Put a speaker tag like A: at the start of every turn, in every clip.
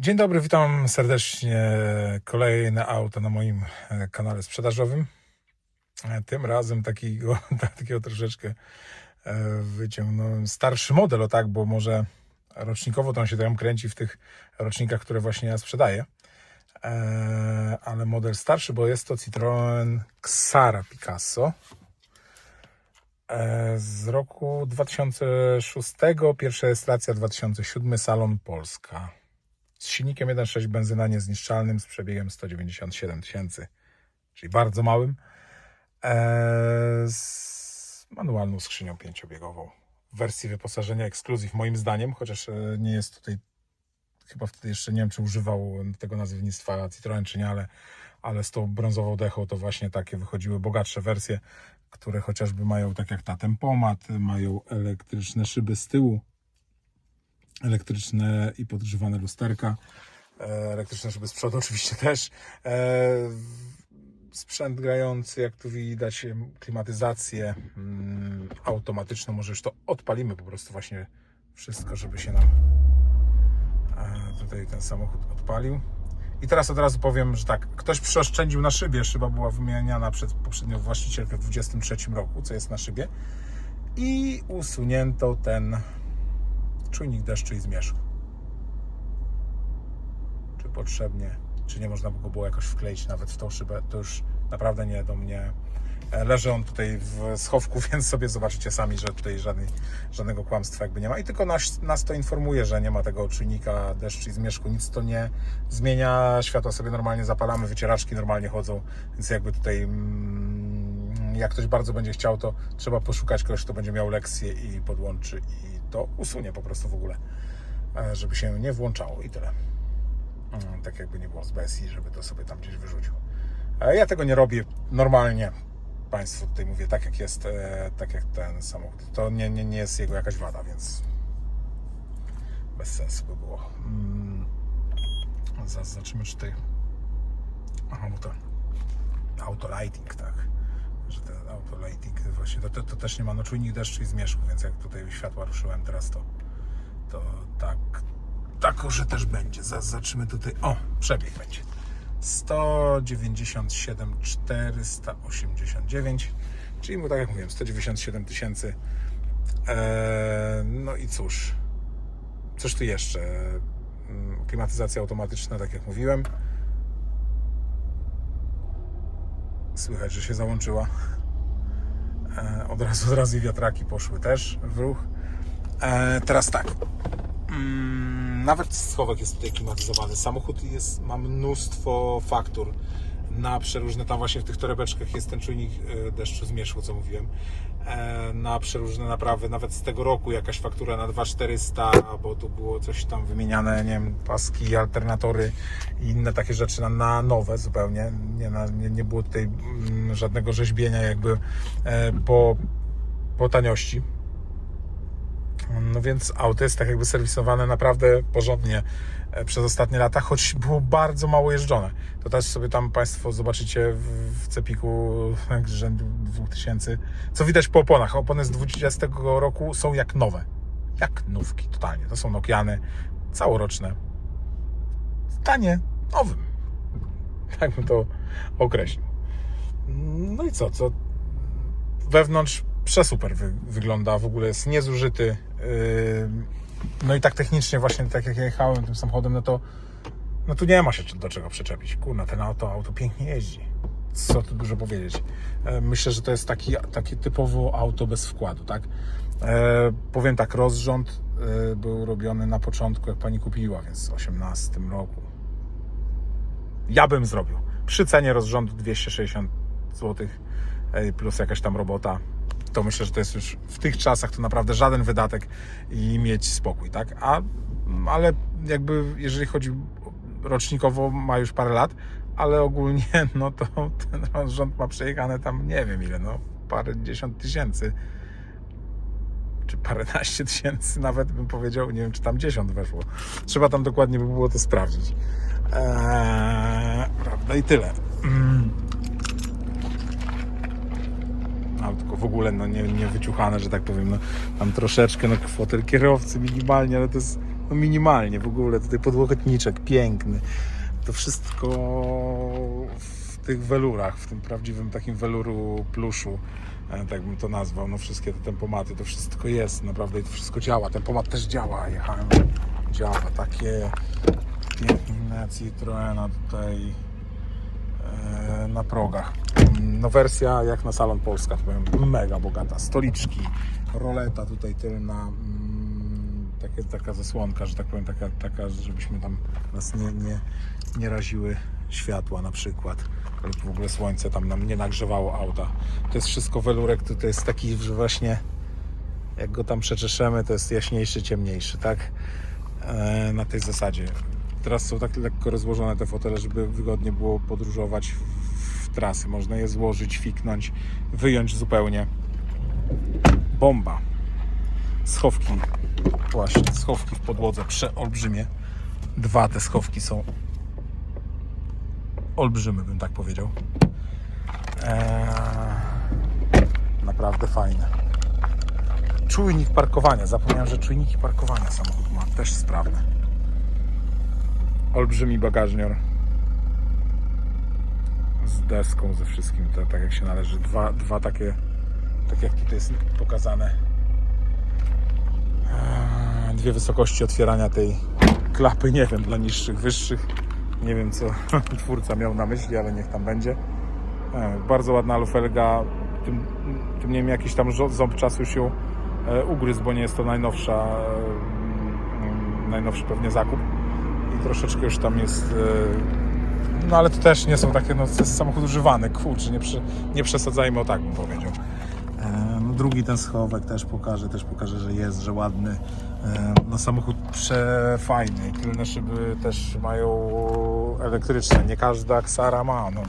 A: Dzień dobry, witam serdecznie. Kolejne auto na moim e, kanale sprzedażowym. E, Tym razem takiego, takiego troszeczkę e, wyciągnąłem starszy model, o tak, bo może rocznikowo to on się tam kręci w tych rocznikach, które właśnie ja sprzedaję. Ale model starszy, bo jest to Citroen Xara Picasso z roku 2006, pierwsza rejestracja 2007, Salon Polska z silnikiem 1.6 benzyna niezniszczalnym z przebiegiem 197 tysięcy, czyli bardzo małym, e, z manualną skrzynią pięciobiegową. W wersji wyposażenia ekskluzyw moim zdaniem, chociaż e, nie jest tutaj, chyba wtedy jeszcze nie wiem, czy używał tego nazewnictwa Citroen, czy nie, ale, ale z tą brązową dechą to właśnie takie wychodziły bogatsze wersje, które chociażby mają, tak jak ta tempomat, mają elektryczne szyby z tyłu, elektryczne i podgrzewane lusterka, e, elektryczne szyby z przodu oczywiście też, e, sprzęt grający, jak tu widać, klimatyzację mm, automatyczną, może już to odpalimy po prostu właśnie wszystko, żeby się nam e, tutaj ten samochód odpalił. I teraz od razu powiem, że tak, ktoś przeoszczędził na szybie, szyba była wymieniana przez poprzednią właścicielkę w 23 roku, co jest na szybie i usunięto ten czujnik deszczu i zmierzchu. Czy potrzebnie, czy nie można go było jakoś wkleić nawet w tą szybę, to już naprawdę nie do mnie. E, Leży on tutaj w schowku, więc sobie zobaczycie sami, że tutaj żadnej, żadnego kłamstwa jakby nie ma. I tylko nas, nas to informuje, że nie ma tego czujnika deszczu i zmierzchu, nic to nie zmienia. Światła sobie normalnie zapalamy, wycieraczki normalnie chodzą, więc jakby tutaj mm, jak ktoś bardzo będzie chciał, to trzeba poszukać kogoś, kto będzie miał lekcję i podłączy i to usunie po prostu w ogóle, e, żeby się nie włączało i tyle. Mm, Tak jakby nie było z BSI, żeby to sobie tam gdzieś wyrzucił. E, Ja tego nie robię normalnie. Państwu tutaj mówię tak jak jest, e, tak jak ten samochód. To nie, nie, nie jest jego jakaś wada, więc bez sensu by było. Mm, Zaraz zobaczymy, czy tutaj. Aha, bo to auto lighting, tak. Że ten auto lighting właśnie to, to, to też nie ma no czujnik deszczu i zmierzchu, więc jak tutaj światła ruszyłem teraz, to, to tak, tak że też będzie. Zaraz zobaczymy tutaj. O, przebieg będzie. 197 489, czyli mu tak jak mówiłem, 197 tysięcy. Eee, no i cóż, coś tu jeszcze. Mm, Klimatyzacja automatyczna, tak jak mówiłem. Słychać, że się załączyła. E, Od razu, od razu wiatraki poszły też w ruch. E, Teraz tak. Mm, Nawet schowek jest tutaj klimatyzowany. Samochód jest, ma mnóstwo faktur na przeróżne, tam właśnie w tych torebeczkach jest ten czujnik e, deszczu zmierzchu, co mówiłem, E, na przeróżne naprawy, nawet z tego roku jakaś faktura na 2400, bo tu było coś tam wymieniane, nie wiem, paski, alternatory i inne takie rzeczy na, na nowe zupełnie, nie, na, nie, nie było tutaj mm, żadnego rzeźbienia jakby e, po, po taniości. No więc auto jest tak jakby serwisowane naprawdę porządnie e, przez ostatnie lata, choć było bardzo mało jeżdżone. To też sobie tam Państwo zobaczycie w, w Cepiku rzędu 2000. Co widać po oponach. Opony z 20 roku są jak nowe. Jak nówki, totalnie. To są Nokiany, całoroczne. Tanie, nowym. Tak bym to określił. No i co? co? Wewnątrz przesuper wy, wygląda, w ogóle jest niezużyty. Yy, No i tak technicznie właśnie, tak jak ja jechałem tym samochodem, no to no tu nie ma się do czego przyczepić. Kurna, ten auto, auto pięknie jeździ. Co tu dużo powiedzieć. E, Myślę, że to jest taki, taki typowo auto bez wkładu, tak? E, powiem tak, rozrząd e, był robiony na początku, jak pani kupiła, więc w 18 roku. Ja bym zrobił. Przy cenie rozrządu 260 zł plus jakaś tam robota, to myślę, że to jest już w tych czasach to naprawdę żaden wydatek i mieć spokój, tak? A, ale jakby jeżeli chodzi rocznikowo ma już parę lat, ale ogólnie no to ten rozrząd ma przejechane tam nie wiem ile, no parę dziesiąt tysięcy czy paręnaście tysięcy nawet bym powiedział, nie wiem czy tam dziesiąt weszło. Trzeba tam dokładnie by było to sprawdzić. Eee, prawda i tyle. Mm. Autko w ogóle no, nie, nie wyciuchane, że tak powiem. No, tam troszeczkę, no fotel kierowcy minimalnie, ale to jest no minimalnie w ogóle, tutaj podłokietniczek piękny. To wszystko w tych welurach, w tym prawdziwym takim weluru pluszu, e, tak bym to nazwał, no wszystkie te tempomaty, to wszystko jest, naprawdę i to wszystko działa. Tempomat też działa, jechałem, działa, takie piękne Citroena tutaj e, na progach. No wersja jak na Salon Polska, powiem, mega bogata. Stoliczki, roleta tutaj tylna, mm, takie, taka zasłonka, że tak powiem, taka, taka żebyśmy tam nas nie, nie, nie raziły światła na przykład. Lub w ogóle słońce tam nam nie nagrzewało auta. To jest wszystko welurek, to, jest taki, że właśnie jak go tam przeczeszemy, to jest jaśniejszy, ciemniejszy, tak? E, na tej zasadzie. Teraz są tak lekko rozłożone te fotele, żeby wygodnie było podróżować trasy. Można je złożyć, fiknąć, wyjąć zupełnie. Bomba. Schowki. Właśnie, schowki w podłodze przeolbrzymie. Dwa te schowki są olbrzymy, bym tak powiedział. Eee, naprawdę fajne. Czujnik parkowania. Zapomniałem, że czujniki parkowania samochód ma. Też sprawne. Olbrzymi bagażnior. Deską, ze wszystkim, tak jak się należy. Dwa, dwa takie, tak jak tutaj jest pokazane. Dwie wysokości otwierania tej klapy. Nie wiem, dla niższych, wyższych. Nie wiem, co twórca miał na myśli, ale niech tam będzie. E, Bardzo ładna lufelga. Tym, tym niemniej jakiś tam ząb czasu się e, ugryzł, bo nie jest to najnowsza, e, najnowszy pewnie zakup. I troszeczkę już tam jest. No ale to też nie są takie, no to jest samochód używany, kurczę, nie, przy, nie przesadzajmy o tak bym powiedział. E, No, drugi ten schowek też pokażę, też pokażę, że jest, że ładny. E, No samochód przefajny. Tylne szyby też mają elektryczne. Nie każda Xara ma. No.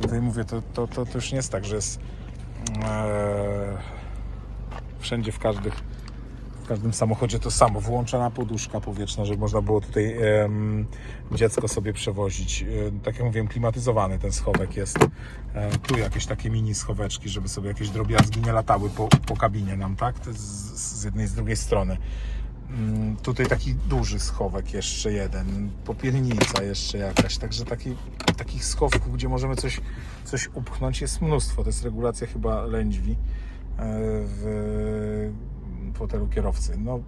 A: Tutaj mówię, to, to, to, to już nie jest tak, że jest e, wszędzie w każdych w każdym samochodzie to samo. Włączona poduszka powietrzna, żeby można było tutaj em, dziecko sobie przewozić. E, tak jak mówiłem, klimatyzowany ten schowek jest. E, tu jakieś takie mini schoweczki, żeby sobie jakieś drobiazgi nie latały po, po kabinie nam, tak? Z, z jednej z drugiej strony. Mm, Tutaj taki duży schowek, jeszcze jeden, popielnica jeszcze jakaś, także taki, takich schowków, gdzie możemy coś, coś upchnąć jest mnóstwo. To jest regulacja chyba lędźwi e, w fotelu kierowcy. No,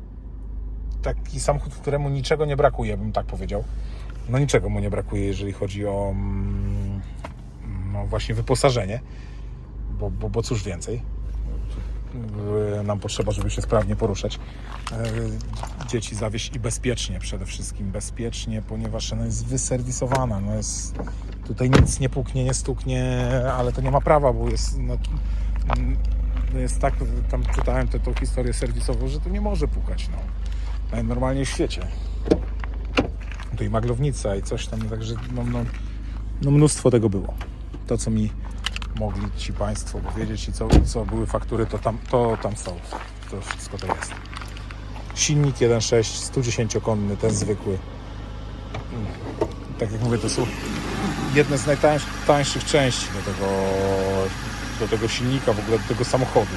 A: taki samochód, któremu niczego nie brakuje, bym tak powiedział. No niczego mu nie brakuje, jeżeli chodzi o mm, no właśnie wyposażenie, bo, bo, bo cóż więcej nam potrzeba, żeby się sprawnie poruszać. E, Dzieci zawieźć i bezpiecznie przede wszystkim, bezpiecznie, ponieważ ona jest wyserwisowana. No jest, tutaj nic nie puknie, nie stuknie, ale to nie ma prawa, bo jest, no jest tak, tam czytałem tę historię serwisową, że to nie może pukać. No. Najnormalniej w świecie. Tu i maglownica i coś tam, także no, no, no mnóstwo tego było. To, co mi mogli ci Państwo powiedzieć i co, co były faktury, to tam, to tam są. To wszystko to jest. Silnik 1.6, 110-konny, ten zwykły. Tak jak mówię, to są jedne z najtańszych części do tego, do tego silnika, w ogóle do tego samochodu.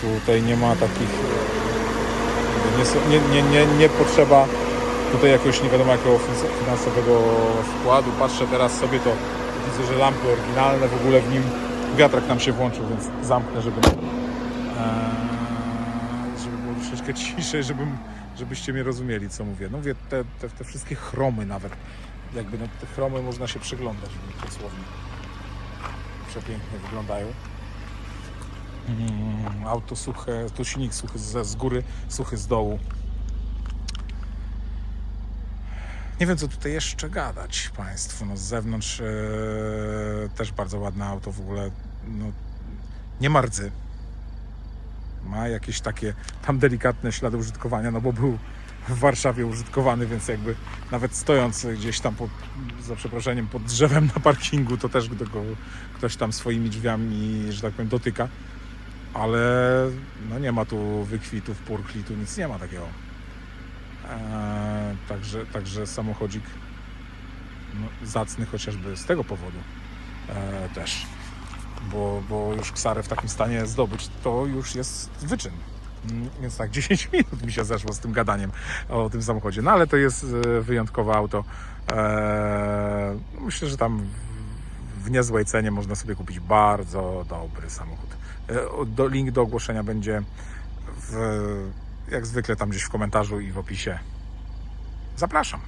A: Tutaj nie ma takich... e, Nie, nie, nie, nie, potrzeba tutaj jakiegoś nie wiadomo jakiego fin- finansowego wkładu. Patrzę teraz sobie, to widzę, że lampy oryginalne, w ogóle w nim wiatrak nam się włączył, więc zamknę, żeby, eee, żeby było troszeczkę ciszej, żebym, żebyście mnie rozumieli, co mówię. No mówię, te, te, te wszystkie chromy nawet, jakby na te chromy można się przyglądać, dosłownie. Przepięknie wyglądają. Mm, auto suche, tu silnik suchy z, z góry, suchy z dołu. Nie wiem, co tutaj jeszcze gadać Państwu. No, z zewnątrz e, też bardzo ładne auto w ogóle. No, nie ma rdzy. Ma jakieś takie tam delikatne ślady użytkowania, no bo był w Warszawie użytkowany, więc jakby nawet stojąc gdzieś tam pod, za przeproszeniem pod drzewem na parkingu, to też go ktoś tam swoimi drzwiami, że tak powiem, dotyka. Ale no nie ma tu wykwitów, purkli, tu nic nie ma takiego. Eee, także, także samochodzik no, zacny chociażby z tego powodu eee, też. Bo, bo już ksarę w takim stanie zdobyć to już jest wyczyn. Mm, Więc tak, 10 minut mi się zeszło z tym gadaniem o tym samochodzie. No ale to jest e, wyjątkowe auto. Eee, myślę, że tam w- niezłej cenie można sobie kupić bardzo dobry samochód. E, link do ogłoszenia będzie w, jak zwykle tam gdzieś w komentarzu i w opisie. Zapraszam.